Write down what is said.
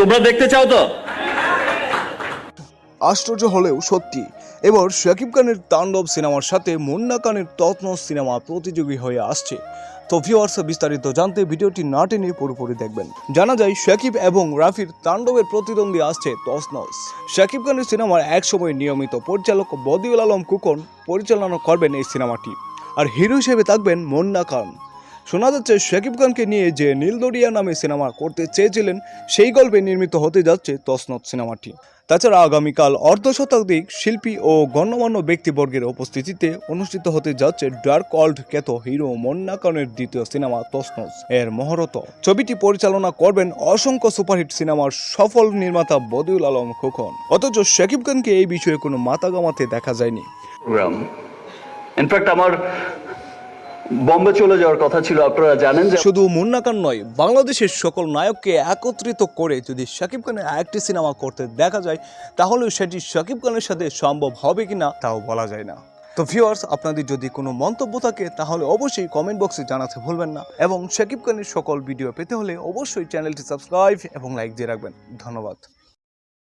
তোমরা দেখতে চাও তো? আশ্চর্য হলেও সত্যি, এবার শাকিব খানের তাণ্ডব সিনেমার সাথে মুন্না খানের তত্ন সিনেমা প্রতিযোগী হয়ে আসছে। তো ভিউয়ার্স বিস্তারিত জানতে ভিডিওটি না টেনে পুরোপুরি দেখবেন। জানা যায়, শাকিব এবং রাফির তাণ্ডবের প্রতিদ্বন্দ্বী আসছে তসনস শাকিব খানের সিনেমার একসময় নিয়মিত পরিচালক বদিউল আলম কুকন পরিচালনা করবেন এই সিনেমাটি। আর হিরো হিসেবে থাকবেন মুন্না খান। শোনা যাচ্ছে, শাকিব খানকে নিয়ে যে নীলদরিয়া নামে সিনেমা করতে চেয়েছিলেন, সেই গল্পে নির্মিত হতে যাচ্ছে তসনত সিনেমাটি। তাছাড়া আগামীকাল অর্ধ শতাধিক শিল্পী ও গণ্যমান্য ব্যক্তিবর্গের উপস্থিতিতে অনুষ্ঠিত হতে যাচ্ছে ডার্ক ওয়ার্ল্ড খ্যাত হিরো মন্না খানের দ্বিতীয় সিনেমা তসনস। এর মহরত। ছবিটি পরিচালনা করবেন অসংখ্য সুপারহিট সিনেমার সফল নির্মাতা বদিউল আলম খোকন। অথচ শাকিব খানকে এই বিষয়ে কোনো মাথা গামাতে দেখা যায়নি। ইনফ্যাক্ট আমার বম্বে চলে যাওয়ার কথা ছিল, আপনারা জানেন যে শুধু মুন্না খান নয়, বাংলাদেশের সকল নায়ককে একত্রিত করে যদি শাকিব খানের একটি সিনেমা করতে দেখা যায়, তাহলে সেটি শাকিব খানের সাথে সম্ভব হবে কিনা তাও বলা যায় না। তো ভিউয়ার্স আপনাদের যদি কোনো মন্তব্য থাকে, তাহলে অবশ্যই কমেন্ট বক্সে জানাতে ভুলবেন না। এবং শাকিব খানের সকল ভিডিও পেতে হলে অবশ্যই চ্যানেলটি সাবস্ক্রাইব এবং লাইক দিয়ে রাখবেন। ধন্যবাদ।